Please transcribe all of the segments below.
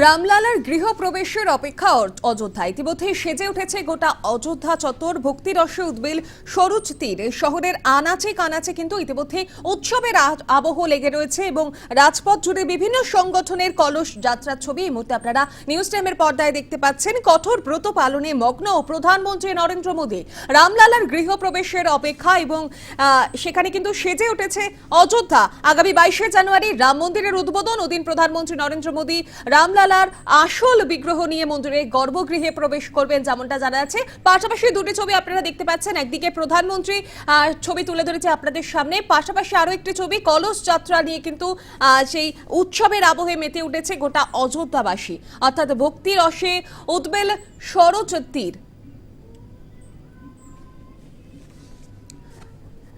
রামলালার গৃহপ্রবেশের অপেক্ষা অযোধ্যা। ইতিমধ্যে সেজে উঠেছে গোটা অযোধ্যা চত্বর, ভক্তিরসে উদ্বেল, সরুজ তীর। শহরের আনাচে কানাচে কিন্তু ইতিমধ্যে উৎসবের আবহ লেগে রয়েছে এবং রাজপথ জুড়ে বিভিন্ন সংগঠনের কলস যাত্রার ছবি এই মুহূর্তে আপনারা নিউজ টাইমের পর্দায় দেখতে পাচ্ছেন। কঠোর ব্রত পালনে মগ্ন প্রধানমন্ত্রী নরেন্দ্র মোদী। রামলালার গৃহপ্রবেশের অপেক্ষা এবং সেখানে কিন্তু সেজে উঠেছে অযোধ্যা। আগামী বাইশে জানুয়ারি রাম মন্দিরের উদ্বোধন। ওদিন প্রধানমন্ত্রী নরেন্দ্র মোদী রামলালার আসল বিগ্রহ নিয়ে মন্দিরে গর্ভগৃহে প্রবেশ করবেন যেমনটা জানা যাচ্ছে। পাশাপাশি দুটি ছবি আপনারা দেখতে পাচ্ছেন। একদিকে প্রধানমন্ত্রী ছবি তুলে ধরেছে আপনাদের সামনে। পাশাপাশি আরও একটি ছবি, কলস যাত্রা নিয়ে কিন্তু সেই উৎসবের আবহে মেতে উঠেছে গোটা অযোধ্যাবাসী। অর্থাৎ ভক্তির রসে উদ্বেল সরজ তীর।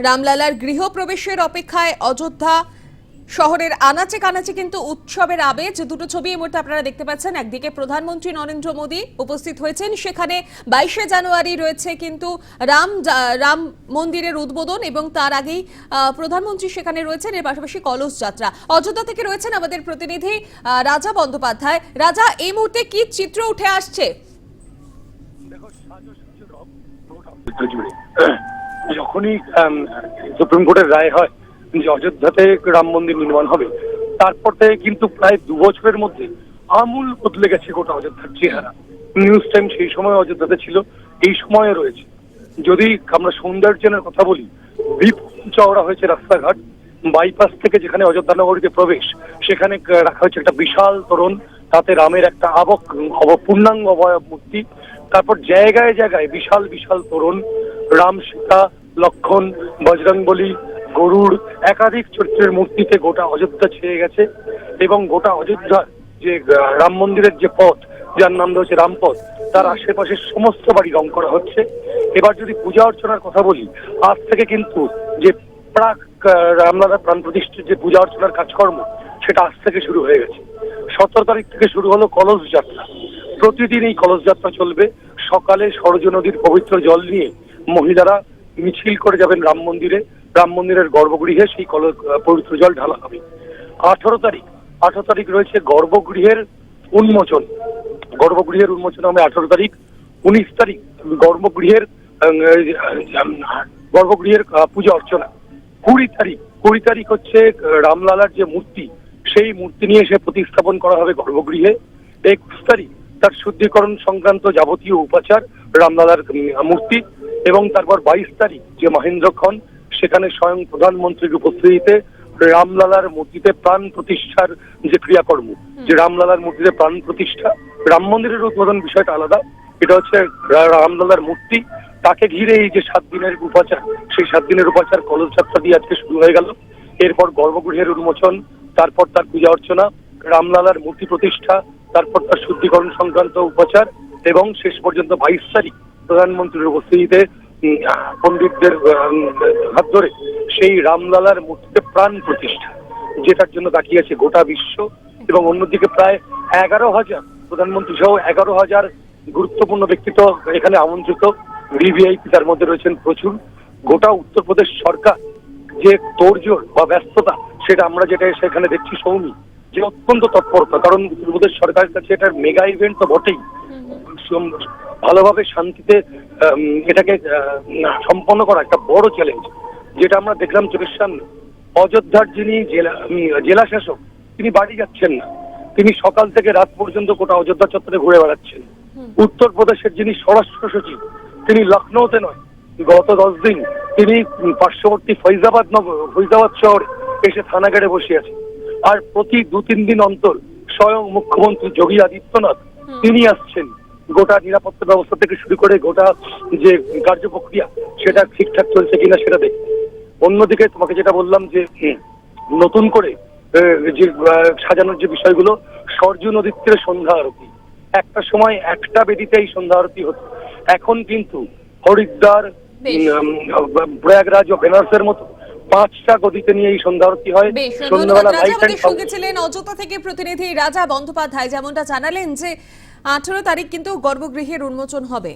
রামলালার গৃহপ্রবেশের অপেক্ষায় অযোধ্যা শহরের আনাচে কানাচে কিন্তু উৎসবের আবেজ। দুটো ছবি এই মুহূর্তে আপনারা দেখতে পাচ্ছেন। একদিকে প্রধানমন্ত্রী নরেন্দ্র মোদী উপস্থিত হয়েছেন। সেখানে বাইশে জানুয়ারি রয়েছে কিন্তু রাম রাম মন্দিরের উদ্বোধন এবং তার আগেই প্রধানমন্ত্রী সেখানে রয়েছেন। এর পাশাপাশি কলস যাত্রা। অযোধ্যা থেকে রয়েছেন আমাদের প্রতিনিধি রাজা বন্দ্যোপাধ্যায়। রাজা, এই মুহূর্তে কি চিত্র উঠে আসছে? যখনই সুপ্রিম কোর্টের রায় হয় যে অযোধ্যাতে রাম মন্দির নির্মাণ হবে, তারপর থেকে কিন্তু প্রায় দু বছরের মধ্যে আমূল বদলে গেছে গোটা অযোধ্যার চেহারা। নিউজ টাইম সেই সময় অযোধ্যাতে ছিল, এই সময়ে রয়েছে। যদি আমরা সৌন্দর্যের কথা বলি বিপুল চওড়া হয়েছে রাস্তাঘাট বাইপাস থেকে যেখানে অযোধ্যা নগরীতে প্রবেশ, সেখানে রাখা হয়েছে একটা বিশাল তোরণ, তাতে রামের একটা আবক পূর্ণাঙ্গ অবয়ব মূর্তি, তারপর জায়গায় জায়গায় বিশাল বিশাল তোরণ, রাম সীতা, লক্ষণ, বজরংবলী গরুড় একাধিক চরিত্রের মূর্তিতে গোটা অযোধ্যা ছেয়ে গেছে এবং গোটা অযোধ্যা যে রাম মন্দিরের যে পথ যার নাম রয়েছে রামপথ তার আশেপাশের সমস্ত বাড়ি রং করা হচ্ছে। এবার যদি পূজা অর্চনার কথা বলি আজ থেকে কিন্তু যে প্রাক আহ, রামলালা প্রাণ প্রতিষ্ঠিত যে পূজা অর্চনার কাজকর্ম সেটা আজ থেকে শুরু হয়ে গেছে। সতেরো তারিখ থেকে শুরু হলো কলস যাত্রা। প্রতিদিন এই কলস যাত্রা চলবে। সকালে সরজ নদীর পবিত্র জল নিয়ে মহিলারা মিছিল করে যাবেন রাম মন্দিরে। রাম মন্দিরের গর্ভগৃহে সেই কল পবিত্র জল ঢালা হবে। আঠারো তারিখ আঠারো তারিখ রয়েছে গর্ভগৃহের উন্মোচন। গর্ভগৃহের উন্মোচন হবে আঠারো তারিখ। উনিশ তারিখ গর্ভগৃহের গর্ভগৃহের পূজা অর্চনা। কুড়ি তারিখ কুড়ি তারিখ হচ্ছে রামলালার যে মূর্তি, সেই মূর্তি নিয়ে সে প্রতিস্থাপন করা হবে গর্ভগৃহে। একুশ তারিখ তার শুদ্ধিকরণ সংক্রান্ত যাবতীয় উপাচার, রামলালার মূর্তি। এবং তারপর বাইশ তারিখ যে মহেন্দ্রক্ষণ সেখানে স্বয়ং প্রধানমন্ত্রীর উপস্থিতিতে রামলালার মূর্তিতে প্রাণ প্রতিষ্ঠার যে ক্রিয়াকর্ম যে রামলালার মূর্তিতে প্রাণ প্রতিষ্ঠা রাম মন্দিরের উদ্বোধন বিষয়টা আলাদা। এটা হচ্ছে রামলালার মূর্তি। তাকে ঘিরে এই যে সাত দিনের উপাচার সেই সাত দিনের উপাচার কলস যাত্রা দিয়ে আজকে শুরু হয়ে গেল। এরপর গর্ভগৃহের উন্মোচন তারপর তার পূজা অর্চনা রামলালার মূর্তি প্রতিষ্ঠা তারপর তার শুদ্ধিকরণ সংক্রান্ত উপাচার এবং শেষ পর্যন্ত বাইশ তারিখ প্রধানমন্ত্রীর উপস্থিতিতে পণ্ডিতদের হাত ধরে সেই রামলালার মূর্তিতে প্রাণ প্রতিষ্ঠা যেটার জন্য তাকিয়ে আছে গোটা বিশ্ব এবং অন্যদিকে প্রায় এগারো হাজার প্রধানমন্ত্রী সহ এগারো হাজার গুরুত্বপূর্ণ ব্যক্তিত্ব এখানে আমন্ত্রিত। ভিভিআইপি তার মধ্যে রয়েছেন প্রচুর। গোটা উত্তরপ্রদেশ সরকার যে তোড়জোড় বা ব্যস্ততা সেটা আমরা যেটা সেখানে দেখছি সৌমি যে অত্যন্ত তৎপরতা কারণ উত্তরপ্রদেশ সরকারের কাছে এটার মেগা ইভেন্ট তো বটেই। ভালোভাবে শান্তিতে এটাকে সম্পন্ন করা একটা বড় চ্যালেঞ্জ যেটা আমরা দেখলাম চোখের সামনে অযোধ্যার যিনি জেলা জেলা শাসক তিনি বাড়ি যাচ্ছেন না। তিনি সকাল থেকে রাত পর্যন্ত গোটা অযোধ্যা চত্বরে ঘুরে বেড়াচ্ছেন। উত্তরপ্রদেশের যিনি স্বরাষ্ট্র সচিব তিনি লখনৌতে নয় গত দশ দিন তিনি পার্শ্ববর্তী ফৈজাবাদ নগর ফৈজাবাদ শহরে এসে থানাগারে বসে আছেন। আর প্রতি দু তিন দিন অন্তর স্বয়ং মুখ্যমন্ত্রী যোগী আদিত্যনাথ তিনি আসছেন। গোটা নিরাপত্তা ব্যবস্থা থেকে শুরু করে গোটা যে কার্য প্রক্রিয়া সেটা ঠিকঠাক চলছে কিনা সেটা দেখতে অন্যদিকে তোমাকে যেটা বললাম যে নতুন করে যে সাজানোর যে বিষয়গুলো সরজু নদীর তীরে সন্ধ্যা আরতি। একটা সময় একটা বেদিতে এই সন্ধ্যা আরতি হতো। এখন কিন্তু হরিদ্বার প্রয়াগরাজ ও বেনারসের মতো পাঁচটা গদিতে নিয়ে এই সন্ধ্যা আরতি হয়। সন্ধ্যাবেলা লাইট অ্যান্ড সঙ্গে ছিলেন অযোধ্যা থেকে প্রতিনিধি রাজা বন্দ্যোপাধ্যায়। যেমনটা জানালেন যে আঠারো তারিখ কিন্তু গর্ভগৃহের উন্মোচন হবে।